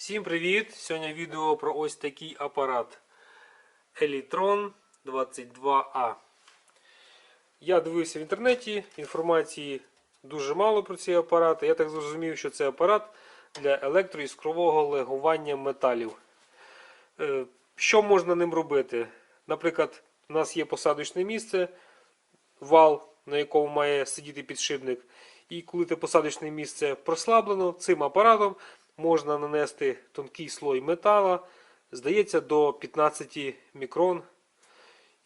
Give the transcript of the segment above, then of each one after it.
Всім привіт! Сьогодні відео про ось такий апарат Elitron 22A. Я дивився в інтернеті, інформації дуже мало про ці апарати. Я так зрозумів, що це апарат для електроіскрового легування металів. Е, Що можна ним робити? Наприклад, у нас є посадочне місце, вал, на якому має сидіти підшипник. І коли те посадочне місце прослаблено, цим апаратом можна нанести тонкий слой метала, здається, до 15 мікрон.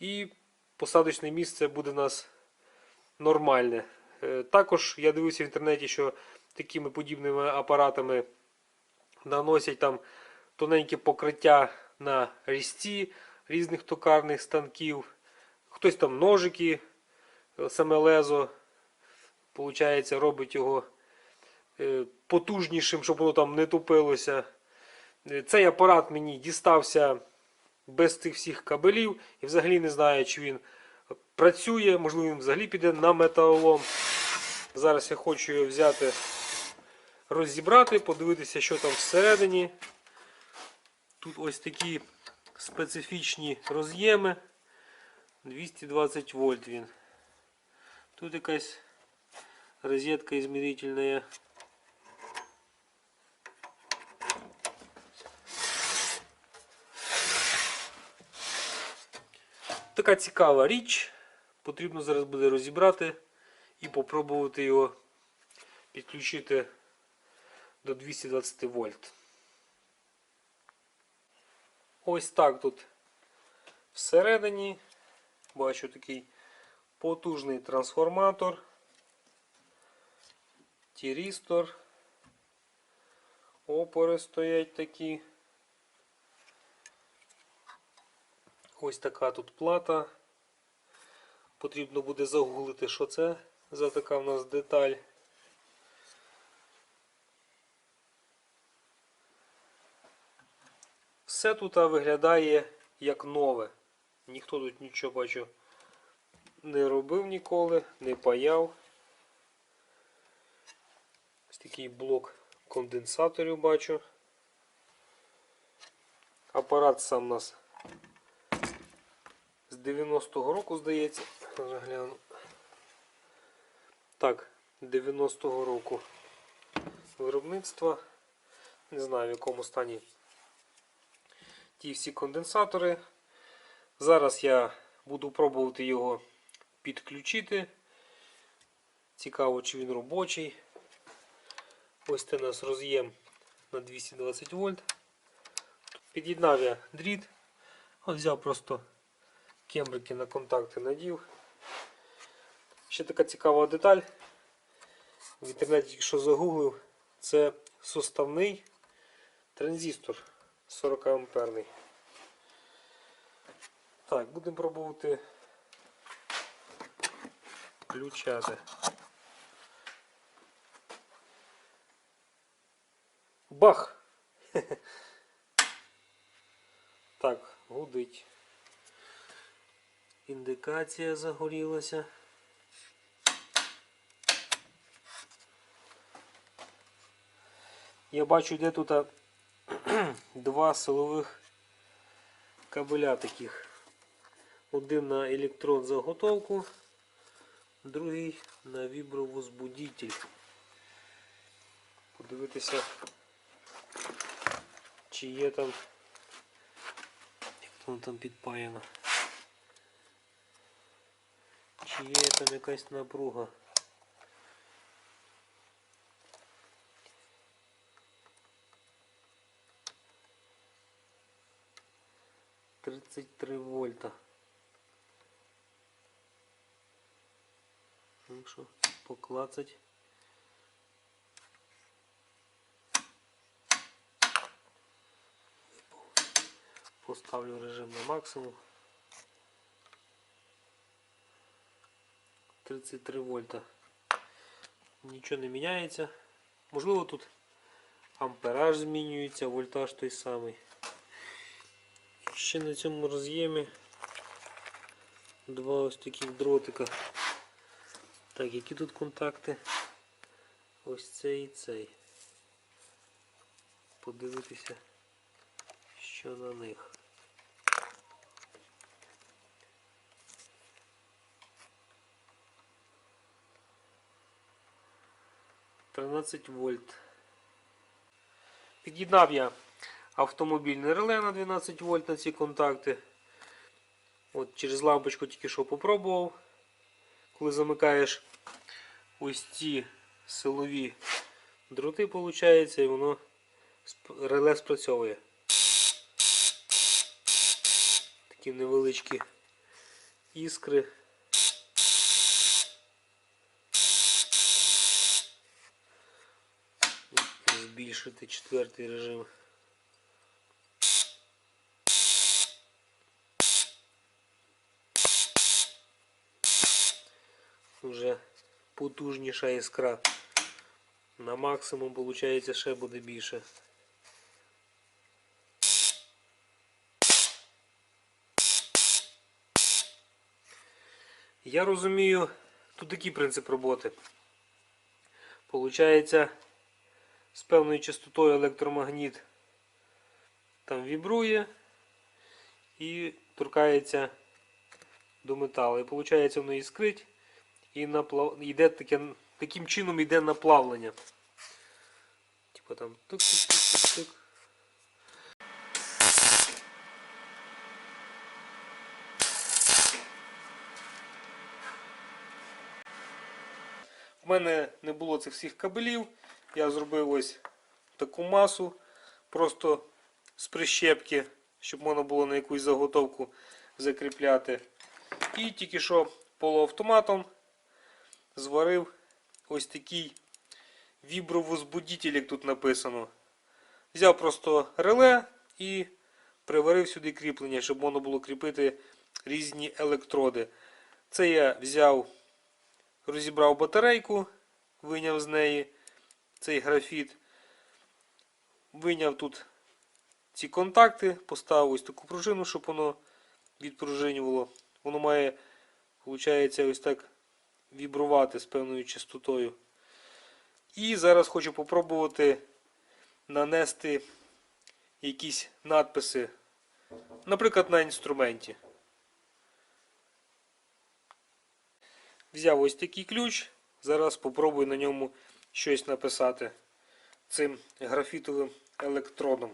І посадочне місце буде у нас нормальне. Е, Також я дивився в інтернеті, що такими подібними апаратами наносять там тоненьке покриття на різці різних токарних станків. Хтось там ножики, е, саме лезо, виходить, робить його потужнішим, щоб воно там не тупилося. Е, Цей апарат мені дістався без цих всіх кабелів і взагалі не знаю, чи він працює, можливо, він взагалі піде на металолом. Зараз я хочу його взяти, розібрати, подивитися, що там всередині. Тут ось такі специфічні роз'єми. 220 вольт він. Тут якась розетка измерительная. Така цікава річ. Потрібно зараз буде розібрати і попробувати його підключити до 220 вольт. Ось так тут всередині бачу такий потужний трансформатор, тірістор, опори стоять такі. Ось така тут плата. Потрібно буде загуглити, що це за така в нас деталь. Все тут виглядає як нове. Ніхто тут нічого бачу не робив ніколи, не паяв. Ось такий блок конденсаторів бачу. Апарат сам у нас з 90-го року, здається. Зараз гляну. Так, 90-го року виробництва. Не знаю в якому стані ті всі конденсатори. Зараз я буду пробувати його підключити. Цікаво, чи він робочий. Ось це у нас роз'єм на 220 вольт. Під'єднав я дріт. Взяв просто кембрики на контакти надів. Ще така цікава деталь. В інтернеті тільки що загуглив, це суставний транзистор 40 амперний. Так, будемо пробувати включати. Бах! Так, гудить. Індикація загорілася. Я бачу, де тут два силових кабеля таких. Один на електрод заготовку, другий на вібровозбудитель. Подивитися, чи є там, як воно там підпаяно. Чи є там якась напруга? Тридцять три вольта. Ну що, поклацать. Поставлю режим на максимум. 33 вольта. Нічого не міняється. Можливо тут ампераж змінюється, вольтаж той самий. Ще на цьому роз'ємі два ось таких дротика. Так, які тут контакти? Ось цей і цей. подивитися, що на них. Тринадцять вольт. Під'єднав я автомобільне реле на 12 вольт на ці контакти. От через лампочку тільки що попробував. Коли замикаєш ось ці силові дроти, виходить, і воно реле спрацьовує. Такі невеличкі іскри. Збільшити четвертий режим. Уже потужніша іскра. На максимум, виходить, ще буде більше. Я розумію, тут такий принцип роботи. Получається, з певною частотою електромагніт там вібрує і торкається до металу. І виходить, воно іскрить і наплав... йде таке, таким чином йде наплавлення. Типа там тук-тук-тук-тук. В мене не було цих всіх кабелів. Я зробив ось таку масу, просто з прищепки, щоб можна було на якусь заготовку закріпляти. І тільки що полуавтоматом зварив ось такий вібровозбудитель, як тут написано. Взяв просто реле і приварив сюди кріплення, щоб можна було кріпити різні електроди. Це я взяв, розібрав батарейку, виняв з неї цей графіт. Виняв тут ці контакти, поставив ось таку пружину, щоб воно відпружинювало. Воно має, виходить, ось так вібрувати з певною частотою. І зараз хочу попробувати нанести якісь надписи, наприклад, на інструменті. Взяв ось такий ключ, зараз попробую на ньому щось написати цим графітовим електродом.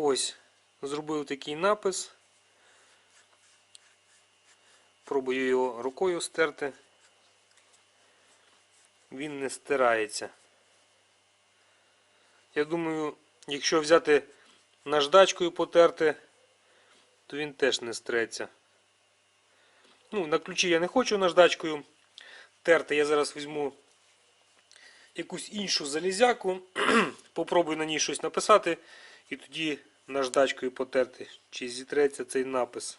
Ось, зробив такий напис. Пробую його рукою стерти. Він не стирається. Я думаю, якщо взяти наждачкою потерти, то він теж не стреться. Ну, на ключі я не хочу наждачкою терти. Я зараз візьму якусь іншу залізяку, попробую на ній щось написати і тоді наждачкою потерти, чи зітреться цей напис.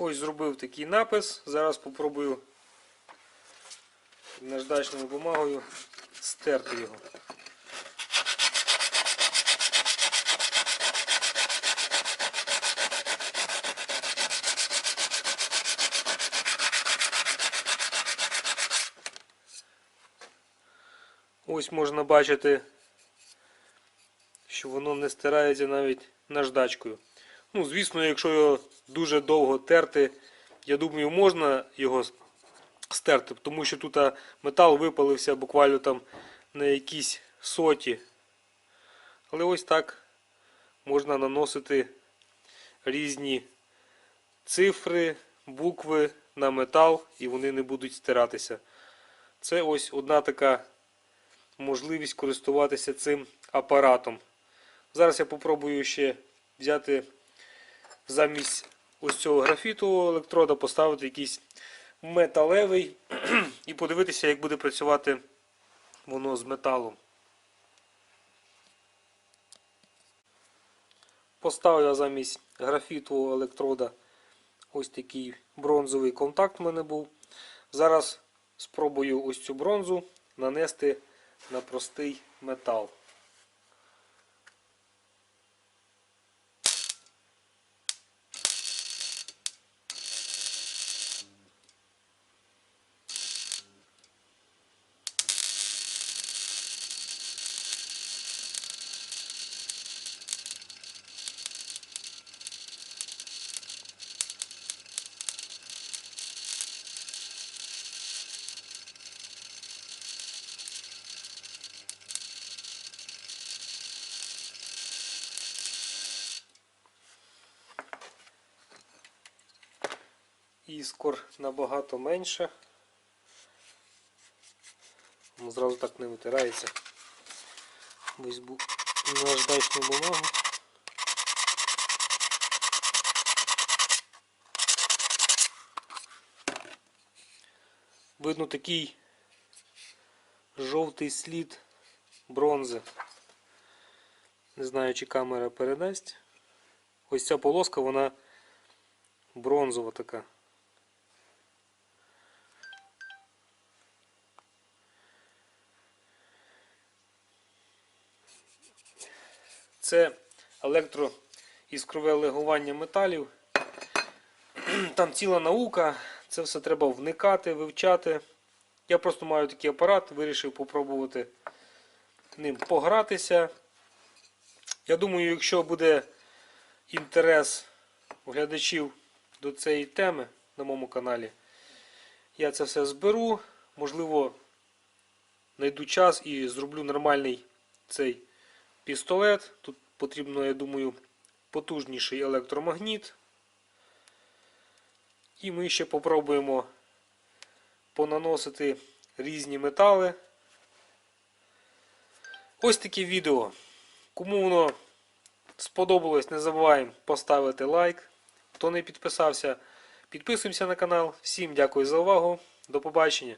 Ось зробив такий напис. Зараз попробую наждачною бумагою стерти його. Ось можна бачити, що воно не стирається навіть наждачкою. Ну, звісно, якщо його дуже довго терти, я думаю, можна його стерти, тому що тут метал випалився буквально там на якісь соті. Але ось так можна наносити різні цифри, букви на метал і вони не будуть стиратися. Це ось одна така можливість користуватися цим апаратом. Зараз я попробую ще взяти замість ось цього графітового електрода, поставити якийсь металевий і подивитися, як буде працювати воно з металом. Поставив я замість графітового електрода ось такий бронзовий контакт в мене був. Зараз спробую ось цю бронзу нанести на простий метал. Іскор набагато менше. Воно зразу так не витирається. Візьму наждачну бумагу. Видно такий жовтий слід бронзи. Не знаю, чи камера передасть. Ось ця полоска, вона бронзова така. Це електроіскрове легування металів. Там ціла наука, це все треба вникати, вивчати. Я просто маю такий апарат, вирішив попробувати ним погратися. Я думаю, якщо буде інтерес глядачів до цієї теми на моєму каналі, я це все зберу. Можливо, знайду час і зроблю нормальний цей пістолет. Тут потрібно, я думаю, потужніший електромагніт. І ми ще попробуємо понаносити різні метали. Ось таке відео. Кому воно сподобалось, не забуваємо поставити лайк. Хто не підписався, підписуємося на канал. Всім дякую за увагу. До побачення.